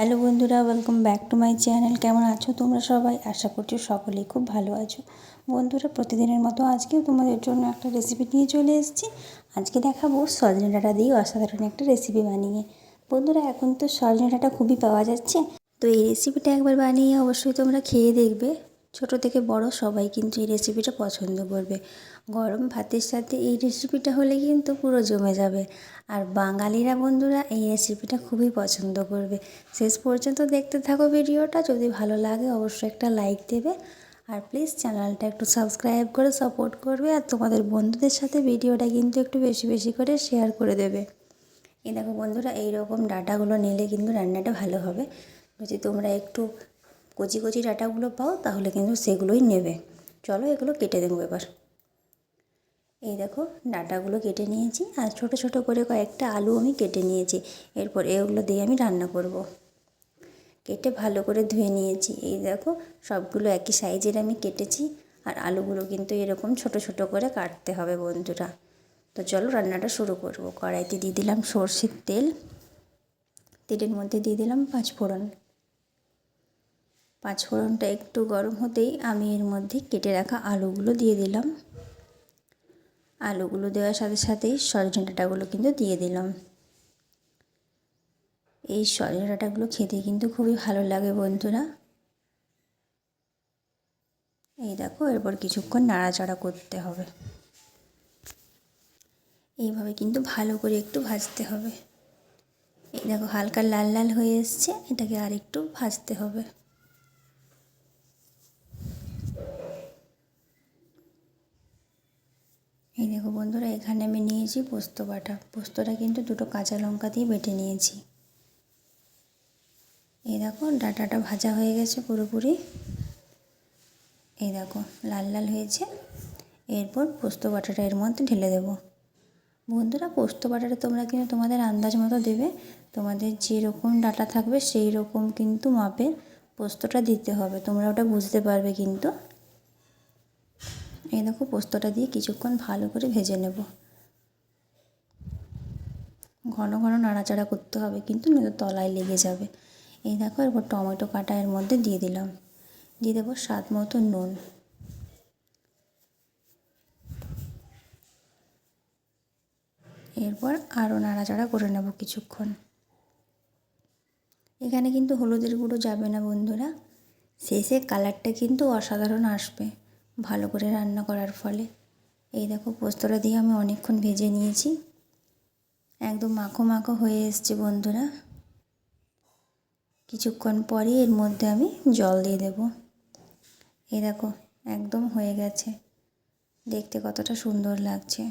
Hello বন্ধুরা welcome back to my channel কেমন আছো তোমরা সবাই? আশা করছি সকলেই খুব ভালো আছো। বন্ধুরা, প্রতিদিনের মতো আজকেও তোমাদের জন্য একটা রেসিপি নিয়ে চলে এসেছি। আজকে দেখাবো সজনে ডাঁটা দিয়ে অসাধারণ একটা রেসিপি বানিয়ে। বন্ধুরা, এখন তো সজনে ডাঁটা খুবই পাওয়া যাচ্ছে। তো এই রেসিপিটা একবার বানিয়ে অবশ্যই তোমরা খেয়ে দেখবে। ছোট থেকে বড় সবাই কিন্তু এই রেসিপিটা পছন্দ করবে। গরম ভাতের সাথে এই রেসিপিটা হলে কিন্তু পুরো জমে যাবে। আর বাঙালিরা বন্ধুরা এই রেসিপিটা খুবই পছন্দ করবে। শেষ পর্যন্ত দেখতে থাকো ভিডিওটা। যদি ভালো লাগে অবশ্যই একটা লাইক দেবে। আর প্লিজ চ্যানেলটা একটু সাবস্ক্রাইব করে সাপোর্ট করবে। আর তোমাদের বন্ধুদের সাথে ভিডিওটা কিন্তু একটু বেশি বেশি করে শেয়ার করে দেবে। এই দেখো বন্ধুরা এই রকম ডাটাগুলো নিলে কিন্তু রান্নাটা ভালো হবে। যদি তোমরা একটু কচি কচি ডাটাগুলো পাও, তাহলে কিন্তু সেগুলোই নেবে। চলো এগুলো কেটে দেবো এবার। এই দেখো, ডাটাগুলো কেটে নিয়েছি, আর ছোট ছোট করে কয়েকটা আলু আমি কেটে নিয়েছি। এরপর এগুলো দিয়ে আমি রান্না করব। কেটে ভালো করে ধুয়ে নিয়েছি। এই দেখো, সবগুলো একই সাইজের আমি কেটেছি, আর আলুগুলো কিন্তু এরকম ছোট ছোট করে কাটতে হবে বন্ধুরা। তো চলো রান্নাটা শুরু করব। কড়াইতে দিয়ে দিলাম সর্ষের তেল, তেলের মধ্যে দিয়ে দিলাম পাঁচ ফোড়ন পাঁচ ফোড়নটা একটু গরম হতেই আমি এর মধ্যে কেটে রাখা আলুগুলো দিয়ে দিলাম। আলুগুলো দেওয়ার সাথে সাথেই সজনে ডাঁটাগুলো কিন্তু দিয়ে দিলাম। এই সজনে ডাঁটাগুলো খেতে কিন্তু খুবই ভালো লাগে বন্ধুরা। এই দেখো, এরপর কিছুক্ষণ নাড়াচাড়া করতে হবে। এইভাবে কিন্তু ভালো করে একটু ভাজতে হবে। এই দেখো, হালকা লাল লাল হয়ে এসছে, এটাকে আর একটু ভাজতে হবে। এই দেখো বন্ধুরা, এখানে আমি নিয়েছি পোস্ত বাটা। পোস্তটা কিন্তু দুটো কাঁচা লঙ্কা দিয়ে বেটে নিয়েছি। এই দেখো, ডাটাটা ভাজা হয়ে গেছে পুরোপুরি। এই দেখো, লাল লাল হয়েছে। এরপর পোস্ত বাটাটা এর মধ্যে ঢেলে দেব। বন্ধুরা, পোস্ত বাটাটা তোমরা কিন্তু তোমাদের আন্দাজ মতো দেবে। তোমাদের যেরকম ডাটা থাকবে সেই রকম কিন্তু মাপের পোস্তটা দিতে হবে। তোমরা ওটা বুঝতে পারবে কিন্তু। এই দেখো পোস্তটা দিয়ে কিছুক্ষণ ভালো করে ভেজে নেব। ঘন ঘন নাড়াচাড়া করতে হবে, কিন্তু নয়তো তলায় লেগে যাবে। এই দেখো এরপর টমেটো কাটা এর মধ্যে দিয়ে দিলাম। দিয়ে দেবো স্বাদ মতো নুন। এরপর আরও নাড়াচাড়া করে নেব কিছুক্ষণ। এখানে কিন্তু হলুদের গুঁড়ো যাবে না বন্ধুরা। শেষে কালারটা কিন্তু অসাধারণ আসবে। ভালো করে রান্না করার ফলে। এই দেখো, পোস্তটা দিয়ে আমি অনেকক্ষণ ভেজে নিয়েছি। একদম মাখো মাখো হয়ে এসছে বন্ধুরা। কিছুক্ষণ পরে এর মধ্যে আমি জল দিয়ে দেব। এই দেখো, একদম হয়ে গেছে। দেখতে কতটা সুন্দর লাগছে।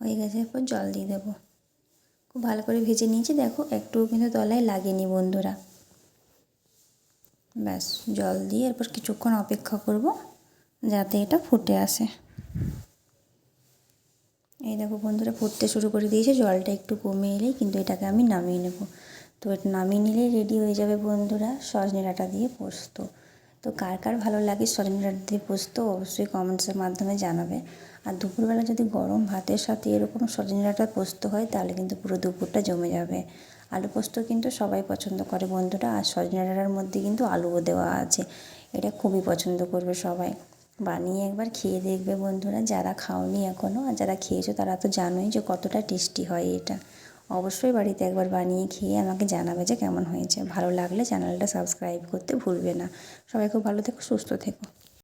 হয়ে গেছে, এরপর জল দিয়ে দেবো। খুব ভালো করে ভেজে নিয়েছি। দেখো, একটুও কিন্তু তলায় লাগেনি বন্ধুরা। ব্যাস, জল দিয়ে এরপর কিছুক্ষণ অপেক্ষা করব যাতে এটা ফুটে আসে। এই দেখো বন্ধুরা, ফুটতে শুরু করে দিয়েছে। জলটা একটু কমে এলেই কিন্তু এটাকে আমি নামিয়ে নেব। তো এটা নামিয়ে নিলেই রেডি হয়ে যাবে বন্ধুরা, সজনে ডাঁটা দিয়ে পোস্ত। তো কার কার ভালো লাগে সজনে ডাঁটা দিয়ে পোস্ত অবশ্যই কমেন্টসের মাধ্যমে জানাবে। আর দুপুরবেলা যদি গরম ভাতের সাথে এরকম সজনে পোস্ত হয়, তাহলে কিন্তু পুরো দুপুরটা জমে যাবে। আলু পোস্ত কিন্তু সবাই পছন্দ করে বন্ধুরা, আর সজনে ডাঁটার মধ্যে কিন্তু আলুও দেওয়া আছে। এটা খুবই পছন্দ করবে সবাই। বানিয়ে একবার খেয়ে দেখবে বন্ধুরা, যারা খাওনি এখনও আর যারা খেয়েছো তারা তো জানোই যে কতটা টেস্টি হয় এটা। অবশ্যই বাড়িতে একবার বানিয়ে খেয়ে আমাকে জানাবে যে কেমন হয়েছে। ভালো লাগলে চ্যানেলটা সাবস্ক্রাইব করতে ভুলবে না। সবাই খুব ভালো থেকো, সুস্থ থেকো।